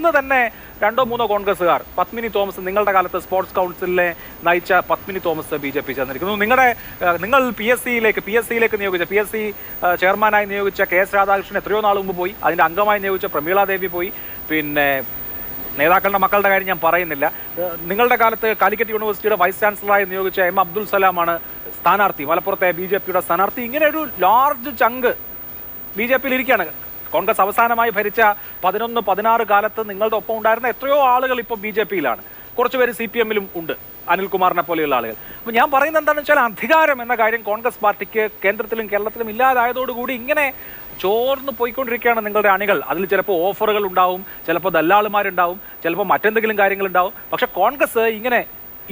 ഇന്ന് തന്നെ രണ്ടോ മൂന്നോ കോൺഗ്രസ്സുകാർ പത്മിനി തോമസ് നിങ്ങളുടെ കാലത്ത് സ്പോർട്സ് കൗൺസിലിനെ നയിച്ച Padmini Thomas B J P ചേർന്നിരിക്കുന്നു. നിങ്ങളുടെ നിങ്ങൾ പി എസ് സിയിലേക്ക് പി എസ് സിയിലേക്ക് നിയോഗിച്ച പി എസ് സി ചെയർമാനായി നിയോഗിച്ച കെ എസ് രാധാകൃഷ്ണൻ എത്രയോ നാൾ മുമ്പ് പോയി അതിന്റെ അംഗമായി നിയോഗിച്ച പ്രമീള ദേവി പോയി. പിന്നെ നേതാക്കളുടെ മക്കളുടെ കാര്യം ഞാൻ പറയുന്നില്ല. നിങ്ങളുടെ കാലത്ത് കാലിക്കറ്റ് യൂണിവേഴ്സിറ്റിയുടെ വൈസ് ചാൻസലറായി നിയോഗിച്ച എം അബ്ദുൽ സലാമാണ് സ്ഥാനാർത്ഥി. മലപ്പുറത്തെ ബി ജെ പിയുടെ സ്ഥാനാർത്ഥി. ഇങ്ങനെ ഒരു ലാർജ് ചങ്ക് ബി ജെ പിയിൽ ഇരിക്കുകയാണ്. കോൺഗ്രസ് അവസാനമായി ഭരിച്ച പതിനൊന്ന് പതിനാറ് കാലത്ത് നിങ്ങളുടെ ഒപ്പം ഉണ്ടായിരുന്ന എത്രയോ ആളുകൾ ഇപ്പോൾ ബി ജെ പിയിലാണ്. കുറച്ചുപേര് സി പി എമ്മിലും ഉണ്ട് അനിൽകുമാറിനെ പോലെയുള്ള ആളുകൾ. അപ്പോൾ ഞാൻ പറയുന്നത് എന്താണെന്ന് വെച്ചാൽ അധികാരം എന്ന കാര്യം കോൺഗ്രസ് പാർട്ടിക്ക് കേന്ദ്രത്തിലും കേരളത്തിലും ഇല്ലാതായതോടുകൂടി ഇങ്ങനെ ചോർന്ന് പോയിക്കൊണ്ടിരിക്കുകയാണ് നിങ്ങളുടെ അണികൾ. അതിൽ ചിലപ്പോൾ ഓഫറുകൾ ഉണ്ടാവും ചിലപ്പോൾ ദല്ലാളുമാരുണ്ടാവും ചിലപ്പോൾ മറ്റെന്തെങ്കിലും കാര്യങ്ങൾ ഉണ്ടാവും പക്ഷെ കോൺഗ്രസ് ഇങ്ങനെ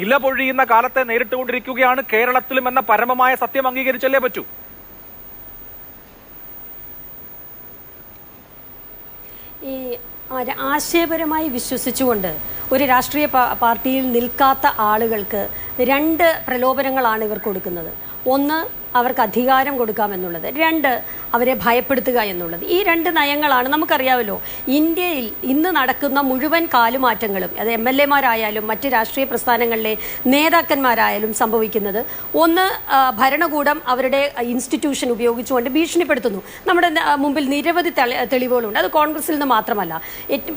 ഇല പൊഴിയുന്ന കാലത്തെ നേരിട്ടുകൊണ്ടിരിക്കുകയാണ് കേരളത്തിലും എന്ന പരമമായ സത്യം അംഗീകരിച്ചല്ലേ പറ്റൂ? ഈ ആശയപരമായി വിശ്വസിച്ചുകൊണ്ട് ഒരു രാഷ്ട്രീയ പാർട്ടിയിൽ നിൽക്കാത്ത ആളുകൾക്ക് രണ്ട് പ്രലോഭനങ്ങളാണ് ഇവർ കൊടുക്കുന്നത്. ഒന്ന് അവർക്ക് അധികാരം കൊടുക്കാമെന്നുള്ളത് രണ്ട് അവരെ ഭയപ്പെടുത്തുക എന്നുള്ളത്. ഈ രണ്ട് നയങ്ങളാണ് നമുക്കറിയാമല്ലോ. ഇന്ത്യയിൽ ഇന്ന് നടക്കുന്ന മുഴുവൻ കാലുമാറ്റങ്ങളും അത് എം എൽ എമാരായാലും മറ്റ് രാഷ്ട്രീയ പ്രസ്ഥാനങ്ങളിലെ നേതാക്കന്മാരായാലും സംഭവിക്കുന്നത്. ഒന്ന് ഭരണകൂടം അവരുടെ ഇൻസ്റ്റിറ്റ്യൂഷൻ ഉപയോഗിച്ചുകൊണ്ട് ഭീഷണിപ്പെടുത്തുന്നു. നമ്മുടെ മുമ്പിൽ നിരവധി തെളിവുകളുണ്ട്. അത് കോൺഗ്രസിൽ നിന്ന് മാത്രമല്ല.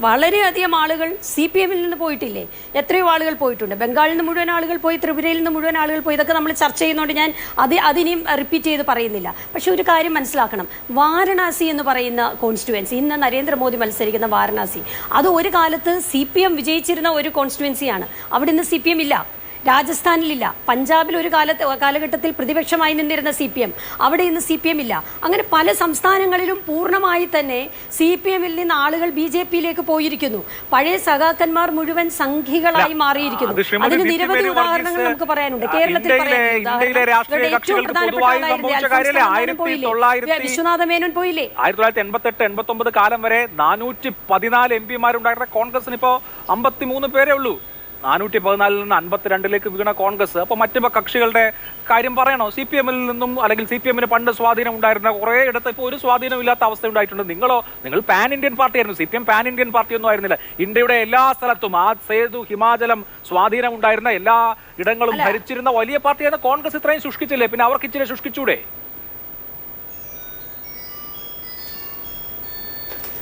വളരെയധികം ആളുകൾ സി പി എമ്മിൽ നിന്ന് പോയിട്ടില്ലേ? എത്രയോ ആളുകൾ പോയിട്ടുണ്ട്. ബംഗാളിൽ നിന്ന് മുഴുവൻ ആളുകൾ പോയി ത്രിപുരയിൽ നിന്ന് മുഴുവൻ ആളുകൾ പോയി. ഇതൊക്കെ നമ്മൾ ചർച്ച ചെയ്യുന്നതുകൊണ്ട് ഞാൻ അത് അതിനെയും റിപ്പീറ്റ് ചെയ്ത് പറയുന്നില്ല. പക്ഷെ ഒരു കാര്യം മനസ്സിലാക്കണം. വാരണാസി എന്ന് പറയുന്ന കോൺസ്റ്റിറ്റുവൻസി ഇന്ന് നരേന്ദ്രമോദി മത്സരിക്കുന്ന വാരണാസി അത് ഒരു കാലത്ത് സി വിജയിച്ചിരുന്ന ഒരു കോൺസ്റ്റിറ്റുവൻസിയാണ് അവിടെ ഇന്ന് സി ഇല്ല. രാജസ്ഥാനിലില്ല. പഞ്ചാബിൽ ഒരു കാലത്ത് കാലഘട്ടത്തിൽ പ്രതിപക്ഷമായി നിന്നിരുന്ന സി പി എം. അവിടെ ഇന്ന് സി പി എം ഇല്ല. അങ്ങനെ പല സംസ്ഥാനങ്ങളിലും പൂർണമായി തന്നെ സി പി എമ്മിൽ നിന്ന് ആളുകൾ ബി ജെ പിയിലേക്ക് പോയിരിക്കുന്നു. പഴയ സഖാക്കന്മാർ മുഴുവൻ സംഘികളായി മാറിയിരിക്കുന്നു. അതിന് നിരവധി ഉദാഹരണങ്ങൾ നമുക്ക് പറയാനുണ്ട്. കേരളത്തിൽ ഇന്ത്യയിലെ- പറയാനുണ്ട്. ഇന്ത്യയിലെ രാഷ്ട്രീയ ഏറ്റവും കക്ഷികൾക്ക് പ്രധാനപ്പെട്ട പൊതുവായി ആളായിരുന്ന സംഭവിച്ച അൽഫോൻസ് കാര്യമല്ലേ? കണ്ണന്താനം പോയില്ലേ? 1900 വിശ്വനാഥ മേനോൻ പോയില്ലേ? ആയിരത്തി തൊള്ളായിരത്തി എൺപത്തെട്ട് എൺപത്തി ഒമ്പത് കാലം വരെ നാനൂറ്റി പതിനാല് എം പിമാരുണ്ടായിരുന്ന കോൺഗ്രസിന് ഇപ്പോ അമ്പത്തിമൂന്ന് പേരേ ഉള്ളൂ. നാനൂറ്റി പതിനാലിൽ നിന്ന് അൻപത്തിരണ്ടിലേക്ക് വീണ കോൺഗ്രസ്. അപ്പോൾ മറ്റു കക്ഷികളുടെ കാര്യം പറയണോ? സി പി എമ്മിൽ നിന്നും അല്ലെങ്കിൽ സി പി എമ്മിന് പണ്ട് സ്വാധീനം ഉണ്ടായിരുന്ന കുറേ ഇടത്ത് ഇപ്പോൾ ഒരു സ്വാധീനം ഇല്ലാത്ത അവസ്ഥ ഉണ്ടായിട്ടുണ്ട്. നിങ്ങളോ? നിങ്ങൾ pan Indian പാർട്ടിയായിരുന്നു C P M pan Indian party ഒന്നും ആയിരുന്നില്ല. ഇന്ത്യയുടെ എല്ലാ സ്ഥലത്തും ആ സേതു ഹിമാചലം സ്വാധീനം ഉണ്ടായിരുന്ന എല്ലാ ഇടങ്ങളും ഭരിച്ചിരുന്ന വലിയ പാർട്ടിയായിരുന്നു കോൺഗ്രസ് ഇത്രയും ശുഷ്കിച്ചില്ലേ പിന്നെ അവർക്ക് ഇച്ചിരി ശുഷ്കിച്ചൂടെ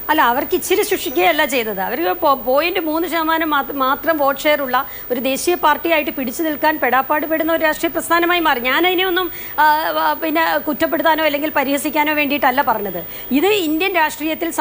അല്ല അവർക്ക് ഇച്ചിരി ശിക്ഷിക്കുകയല്ല ചെയ്തത്. അവർ പോയിന്റ് മൂന്ന് ശതമാനം മാത്ര- വോട്ട് ഷെയർ ഉള്ള ഒരു ദേശീയ പാർട്ടിയായിട്ട് പിടിച്ചു നിൽക്കാൻ പെടാപ്പാട് പെടുന്ന ഒരു രാഷ്ട്രീയ പ്രസ്ഥാനമായി മാറി. ഞാൻ അതിനെയൊന്നും പിന്നെ കുറ്റപ്പെടുത്താനോ അല്ലെങ്കിൽ പരിഹസിക്കാനോ വേണ്ടിയിട്ടല്ല പറഞ്ഞത്. ഇത് ഇന്ത്യൻ രാഷ്ട്രീയത്തിൽ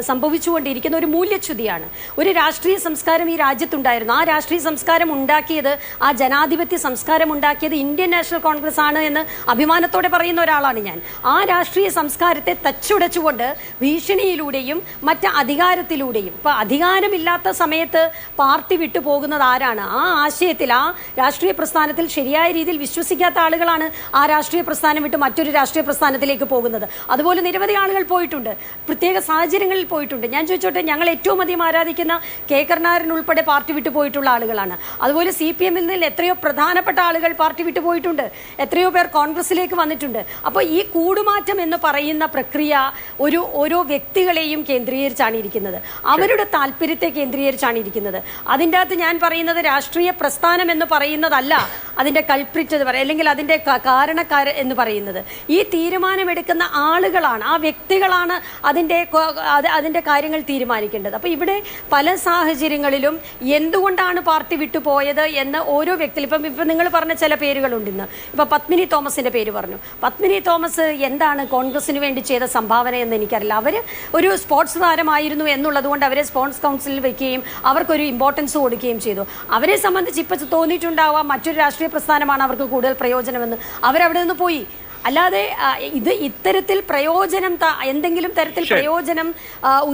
സംഭവിച്ചുകൊണ്ടിരിക്കുന്ന ഒരു മൂല്യച്യുതിയാണ്. ഒരു രാഷ്ട്രീയ സംസ്കാരം ഈ രാജ്യത്തുണ്ടായിരുന്നു. ആ രാഷ്ട്രീയ സംസ്കാരം ഉണ്ടാക്കിയത് ആ ജനാധിപത്യ സംസ്കാരം ഉണ്ടാക്കിയത് ഇന്ത്യൻ നാഷണൽ കോൺഗ്രസ് ആണ് എന്ന് അഭിമാനത്തോടെ പറയുന്ന ഒരാളാണ് ഞാൻ. ആ രാഷ്ട്രീയ സംസ്കാരത്തെ തച്ചുടച്ചുകൊണ്ട് ഭീഷണിയിലൂടെയും മറ്റ് അധികാരത്തിലൂടെയും. ഇപ്പം അധികാരമില്ലാത്ത സമയത്ത് പാർട്ടി വിട്ടു പോകുന്നത് ആരാണ്? ആ ആശയത്തിൽ ആ രാഷ്ട്രീയ പ്രസ്ഥാനത്തിൽ ശരിയായ രീതിയിൽ വിശ്വസിക്കാത്ത ആളുകളാണ് ആ രാഷ്ട്രീയ പ്രസ്ഥാനം വിട്ട് മറ്റൊരു രാഷ്ട്രീയ പ്രസ്ഥാനത്തിലേക്ക് പോകുന്നത്. അതുപോലെ നിരവധി ആളുകൾ പോയിട്ടുണ്ട്. പ്രത്യേക സാഹചര്യങ്ങളിൽ പോയിട്ടുണ്ട്. ഞാൻ ചോദിച്ചോട്ടെ ഞങ്ങൾ ഏറ്റവും അധികം ആരാധിക്കുന്ന കെ. കരുണാകരൻ ഉൾപ്പെടെ പാർട്ടി വിട്ടു പോയിട്ടുള്ള ആളുകളാണ്. അതുപോലെ സി പി എമ്മിൽ നിന്ന് എത്രയോ പ്രധാനപ്പെട്ട ആളുകൾ പാർട്ടി വിട്ടു പോയിട്ടുണ്ട്. എത്രയോ പേർ കോൺഗ്രസിലേക്ക് വന്നിട്ടുണ്ട്. അപ്പോൾ ഈ കൂടുമാറ്റം എന്ന് പറയുന്ന പ്രക്രിയ ഒരു ഓരോ വ്യക്തികളെയും കേന്ദ്രീകരിച്ചാണ് ഇരിക്കുന്നത്. അവരുടെ താല്പര്യത്തെ കേന്ദ്രീകരിച്ചാണ് ഇരിക്കുന്നത്. അതിന്റെ അകത്ത് ഞാൻ പറയുന്നത് രാഷ്ട്രീയ പ്രസ്ഥാനം എന്ന് പറയുന്നതല്ല അതിന്റെ എന്ന് പറയുക അല്ലെങ്കിൽ അതിന്റെ കാരണക്കാർ എന്ന് പറയുന്നത്. ഈ തീരുമാനമെടുക്കുന്ന ആളുകളാണ് ആ വ്യക്തികളാണ് അതിന്റെ അതിന്റെ കാര്യങ്ങൾ തീരുമാനിക്കേണ്ടത്. അപ്പോൾ ഇവിടെ പല സാഹചര്യങ്ങളിലും എന്തുകൊണ്ടാണ് പാർട്ടി വിട്ടുപോയത് എന്ന് ഓരോ വ്യക്തി ഇപ്പം ഇപ്പം നിങ്ങൾ പറഞ്ഞ ചില പേരുകളുണ്ട് ഇന്ന്. ഇപ്പം പത്മിനി തോമസിന്റെ പേര് പറഞ്ഞു. പത്മിനി തോമസ് എന്താണ് കോൺഗ്രസിന് വേണ്ടി ചെയ്ത സംഭാവന എന്ന് എനിക്കറിയില്ല. അവർ ഒരു സ്പോർട്സ് താരമായിരുന്നു എന്നുള്ളത് കൊണ്ട് അവരെ സ്പോർട്സ് കൗൺസിലിൽ വയ്ക്കുകയും അവർക്കൊരു ഇമ്പോർട്ടൻസ് കൊടുക്കുകയും ചെയ്തു. അവരെ സംബന്ധിച്ച് ഇപ്പം തോന്നിയിട്ടുണ്ടാവാം മറ്റൊരു രാഷ്ട്രീയ പ്രസ്ഥാനമാണ് അവർക്ക് കൂടുതൽ പ്രയോജനമെന്ന്. അവരവിടെ നിന്ന് പോയി. അല്ലാതെ ഇത് ഇത്തരത്തിൽ പ്രയോജനം എന്തെങ്കിലും തരത്തിൽ പ്രയോജനം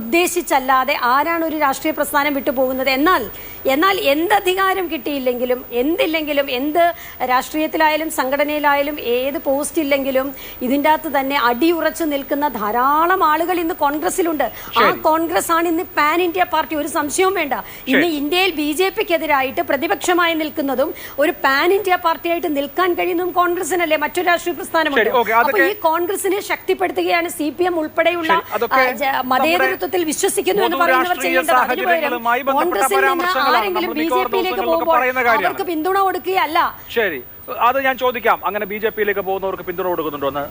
ഉദ്ദേശിച്ചല്ലാതെ ആരാണ് ഒരു രാഷ്ട്രീയ പ്രസ്ഥാനം വിട്ടുപോകുന്നത് എന്നാൽ എന്നാൽ എന്ത് അധികാരം കിട്ടിയില്ലെങ്കിലും എന്തില്ലെങ്കിലും എന്ത് രാഷ്ട്രീയത്തിലായാലും സംഘടനയിലായാലും ഏത് പോസ്റ്റ് ഇല്ലെങ്കിലും ഇതിന്റെ അകത്ത് തന്നെ അടിയുറച്ചു നിൽക്കുന്ന ധാരാളം ആളുകൾ ഇന്ന് കോൺഗ്രസിലുണ്ട് ആ കോൺഗ്രസ് ആണ് ഇന്ന് പാൻ ഇന്ത്യ പാർട്ടി. ഒരു സംശയവും വേണ്ട. ഇന്ന് ഇന്ത്യയിൽ ബി ജെ പിക്കെതിരായിട്ട് പ്രതിപക്ഷമായി നിൽക്കുന്നതും ഒരു പാൻ ഇന്ത്യ പാർട്ടിയായിട്ട് നിൽക്കാൻ കഴിയുന്നതും കോൺഗ്രസിനല്ലേ മറ്റൊരു രാഷ്ട്രീയ പ്രസ്ഥാനമുണ്ട്. ഓക്കേ, അപ്പൊ ഈ കോൺഗ്രസിനെ ശക്തിപ്പെടുത്തുകയാണ് സി പി എം ഉൾപ്പെടെയുള്ള മതേതരത്വത്തിൽ വിശ്വസിക്കുന്നു എന്ന് പറയുന്നവർ ചെയ്യേണ്ടത് അതിന് പകരം കോൺഗ്രസിൽ നിന്ന് ആരെങ്കിലും ബി ജെ പിയിലേക്ക് പോകുമ്പോൾ അവർക്ക് പിന്തുണ കൊടുക്കുകയല്ല. ശരി അത് ഞാൻ ചോദിക്കാം. അങ്ങനെ ബി ജെ പിയിലേക്ക് പോകുന്നവർക്ക് പിന്തുണ കൊടുക്കുന്നുണ്ടോ എന്ന്